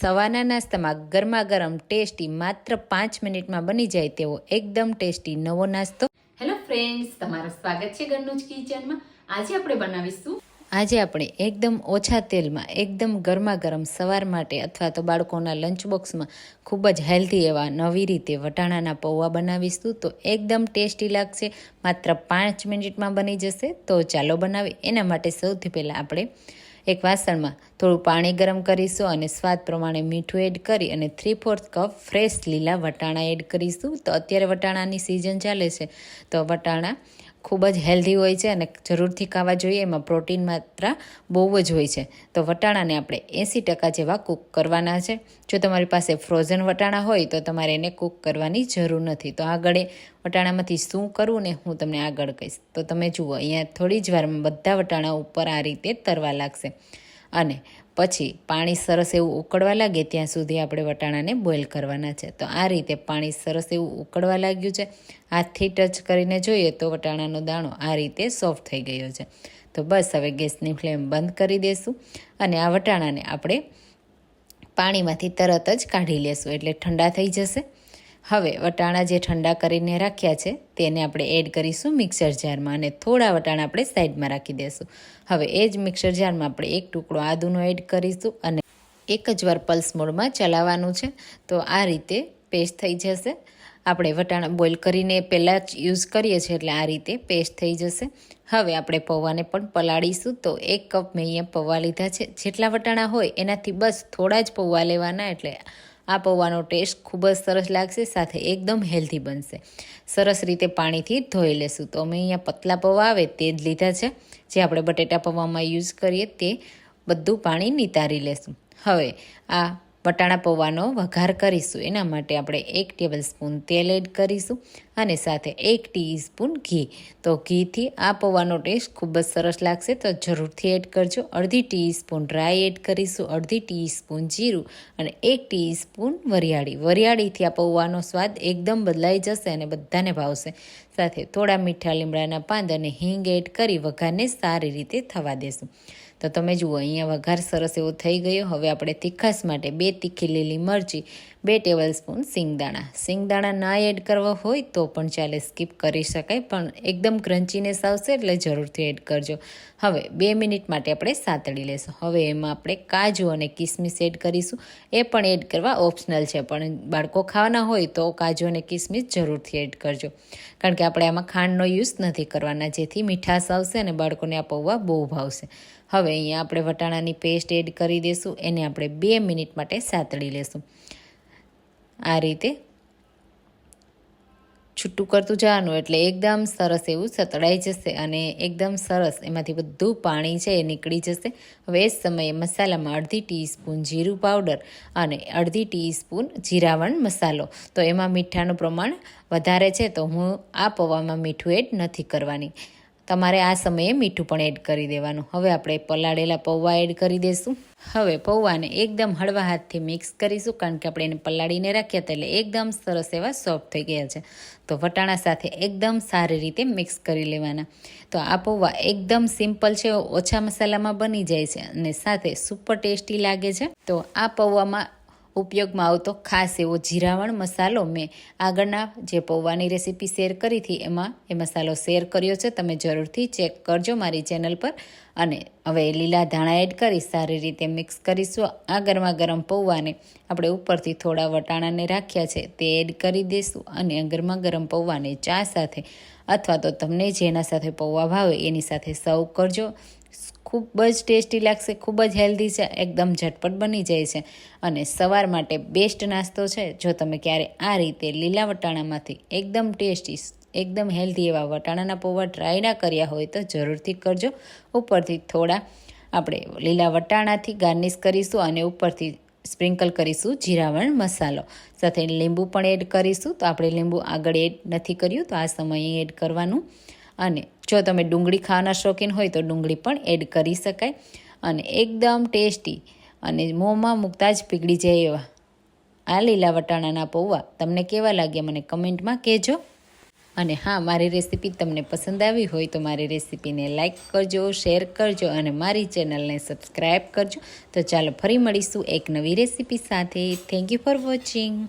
સવારના નાસ્તામાં ગરમા ગરમ ટેસ્ટી માત્ર પાંચ મિનિટમાં બની જાય તેવો એકદમ ટેસ્ટી નવો નાસ્તો. હેલો ફ્રેન્ડ્સ તમારું સ્વાગત છે ઘરનું જ કિચનમાં. આજે આપણે બનાવીશું આજે આપણે એકદમ ઓછા તેલમાં એકદમ ગરમા ગરમ સવાર માટે અથવા તો બાળકોના લંચ બોક્સમાં ખૂબ જ હેલ્ધી એવા નવી રીતે વટાણાના પૌવા બનાવીશું તો એકદમ ટેસ્ટી લાગશે. માત્ર પાંચ મિનિટમાં બની જશે. તો ચાલો બનાવી એના માટે સૌથી પહેલાં આપણે એક વાસણમાં થોડું પાણી ગરમ કરીશું અને સ્વાદ પ્રમાણે મીઠું એડ કરી અને થ્રી ફોર્થ કપ ફ્રેશ લીલા વટાણા એડ કરીશું. તો અત્યારે વટાણાની સિઝન ચાલે છે. તો વટાણા ખૂબ જ હેલ્ધી હોય છે અને જરૂરથી ખાવા જોઈએ. એમાં પ્રોટીન માત્રા બહુ જ હોય છે. તો વટાણાને આપણે એંસી ટકા જેવા કૂક કરવાના છે. જો તમારી પાસે ફ્રોઝન વટાણા હોય તો તમારે એને કૂક કરવાની જરૂર નથી. તો આગળ એ વટાણામાંથી શું કરવું ને હું તમને આગળ કહીશ. તો તમે જુઓ, અહીંયા થોડી જ વારમાં બધા વટાણા ઉપર આ રીતે તરવા લાગશે. અને પછી પાણી સરસ એવું ઉકળવા લાગે ત્યાં સુધી આપણે વટાણાને બોઇલ કરવાના છે. તો આ રીતે પાણી સરસ એવું ઉકળવા લાગ્યું છે. હાથથી ટચ કરીને જોઈએ તો વટાણાનો દાણો આ રીતે સોફ્ટ થઈ ગયો છે. તો બસ હવે ગેસની ફ્લેમ બંધ કરી દઈશું અને આ વટાણાને આપણે પાણીમાંથી તરત જ કાઢી લેશું. એટલે ઠંડા થઈ જશે. હવે વટાણા જે ઠંડા કરીને રાખ્યા છે, તેને આપણે એડ કરીશું મિક્સર જારમાં અને થોડા વટાણા આપણે સાઈડમાં રાખી દઈશું હવે એ જ મિક્સર જારમાં આપણે એક ટુકડો આદુનો એડ કરીશું અને એક જ વાર પલ્સ મોડમાં ચલાવવાનું છે. તો આ રીતે પેસ્ટ થઈ જશે. આપણે વટાણા બોઇલ કરીને પહેલાં જ યુઝ કરીએ છીએ એટલે આ રીતે પેસ્ટ થઈ જશે. હવે આપણે પૌવાને પણ પલાળીશું. તો એક કપ મેં અહીંયા પૌવા લીધા છે. જેટલા વટાણા હોય એનાથી બસ થોડા જ પૌવા લેવાના એટલે આ પૌવાનો ટેસ્ટ ખૂબ જ સરસ લાગશે, સાથે એકદમ હેલ્ધી બનશે. સરસ રીતે પાણીથી ધોઈ લેશું. તો અમે અહીંયા પતલા પૌવા આવે તે જ લીધા છે. જે આપણે બટેટા પૌવામાં યુઝ કરીએ તે બધું પાણી નિતારી લેશું. હવે આ વટાણા પૌવાનો વઘાર કરીશું. એના માટે આપણે એક ટેબલ સ્પૂન તેલ એડ કરીશું અને સાથે એક ટીસ્પૂન ઘી. તો ઘીથી આ પૌવાનો ટેસ્ટ ખૂબ જ સરસ લાગશે. તો જરૂરથી એડ કરજો. અડધી ટીસ્પૂન ડ્રાય એડ કરીશું, અડધી ટીસ્પૂન જીરું અને એક ટીસ્પૂન વરિયાળી. વરિયાળીથી આ પૌવાનો સ્વાદ એકદમ બદલાઈ જશે અને બધાને ભાવશે. સાથે થોડા મીઠા લીમડાના પાંદ અને હિંગ એડ કરી વઘારને સારી રીતે થવા દેશું. તો તમે જુઓ, અહીંયા વઘાર સરસ એવો થઈ ગયો. હવે આપણે તીખાસ માટે બે તીખી લીલી મરચી, બે ટેબલ સ્પૂન સિંગદાણા. સિંગદાણા ના એડ કરવા હોય તો પણ ચાલે, સ્કીપ કરી શકાય, પણ એકદમ ક્રન્ચીનેસ આવશે એટલે જરૂરથી એડ કરજો. હવે બે મિનિટ માટે આપણે સાતળી લેશું. હવે એમાં આપણે કાજુ અને કિસમિસ એડ કરીશું. એ પણ એડ કરવા ઓપ્શનલ છે, પણ બાળકો ખાવાના હોય તો કાજુ અને કિસમિસ જરૂરથી એડ કરજો. કારણ કે આપણે આમાં ખાંડનો યુઝ નથી કરવાના, જેથી મીઠાશ આવશે અને બાળકોને આ બહુ ભાવશે. હવે અહીંયા આપણે વટાણાની પેસ્ટ એડ કરી દઈશું એને આપણે બે મિનિટ માટે સાતળી લેશું. આ રીતે છૂટું કરતું જવાનું એટલે એકદમ સરસ એવું સતળાઈ જશે અને એકદમ સરસ એમાંથી બધું પાણી છે એ નીકળી જશે. હવે એ સમયે મસાલામાં અડધી ટીસ્પૂન જીરું પાવડર અને અડધી ટીસ્પૂન જીરાવણ મસાલો. તો એમાં મીઠાનું પ્રમાણ વધારે છે તો હું આ પૌવામાં મીઠું એડ નથી કરવાની. તમારે આ સમયે મીઠું પણ એડ કરી દેવાનું. હવે આપણે પલાળેલા પૌવા એડ કરી દઈશું હવે પૌવાને એકદમ હળવા હાથથી મિક્સ કરીશું, કારણ કે આપણે એને પલાળીને રાખ્યા હતા એટલે એકદમ સરસ એવા સોફ્ટ થઈ ગયા છે. તો વટાણા સાથે એકદમ સારી રીતે મિક્સ કરી લેવાના. તો આ પૌવા એકદમ સિમ્પલ છે, ઓછા મસાલામાં બની જાય છે અને સાથે સુપર ટેસ્ટી લાગે છે. તો આ પૌવામાં ઉપયોગમાં આવતો ખાસ એવો જીરાવણ મસાલો મેં આગળના જે પૌવાની રેસીપી શેર કરી હતી, એમાં એ મસાલો શેર કર્યો છે. તમે જરૂરથી ચેક કરજો મારી ચેનલ પર. અને હવે લીલા ધાણા એડ કરી સારી રીતે મિક્સ કરીશું. આ ગરમા ગરમ પૌવાને આપણે ઉપરથી થોડા વટાણાને રાખ્યા છે, તે એડ કરી દઈશું અને ગરમા ગરમ પૌવાને ચા સાથે અથવા તો તમને જેના સાથે પૌવા ભાવે એની સાથે સર્વ કરજો. ખૂબ જ ટેસ્ટી લાગશે, ખૂબ જ હેલ્ધી છે, એકદમ ઝટપટ બની જાય છે. અને સવાર માટે બેસ્ટ નાસ્તો છે, જો તમે ક્યારે આ રીતે લીલા વટાણામાંથી એકદમ ટેસ્ટી, એકદમ હેલ્ધી એવા વટાણાના પૌવા ટ્રાય ના કર્યા હોય તો જરૂરથી કરજો. ઉપરથી થોડા આપણે લીલા વટાણાથી ગાર્નિશ કરીશું અને ઉપરથી સ્પ્રિંકલ કરીશું જીરાવણ મસાલો. સાથે લીંબુ પણ એડ કરીશું. તો આપણે લીંબુ આગળ એડ નથી કર્યું, તો આ સમયે એડ કરવાનું. અને જો તમે ડુંગળી ખાવાના શોખીન હોય તો ડુંગળી પણ એડ કરી શકાય. અને એકદમ ટેસ્ટી અને મોંમાં મૂકતા જ પીગળી જાય એવા. આ લીલા વટાણાના પૌવા તમને કેવા લાગ્યા મને કમેન્ટમાં કહેજો. અને હા, મારી રેસીપી તમને પસંદ આવી હોય તો મારી રેસીપીને લાઇક કરજો, શેર કરજો અને મારી ચેનલને સબસ્ક્રાઈબ કરજો. તો ચાલો ફરી મળીશું એક નવી રેસીપી સાથે. Thank you for watching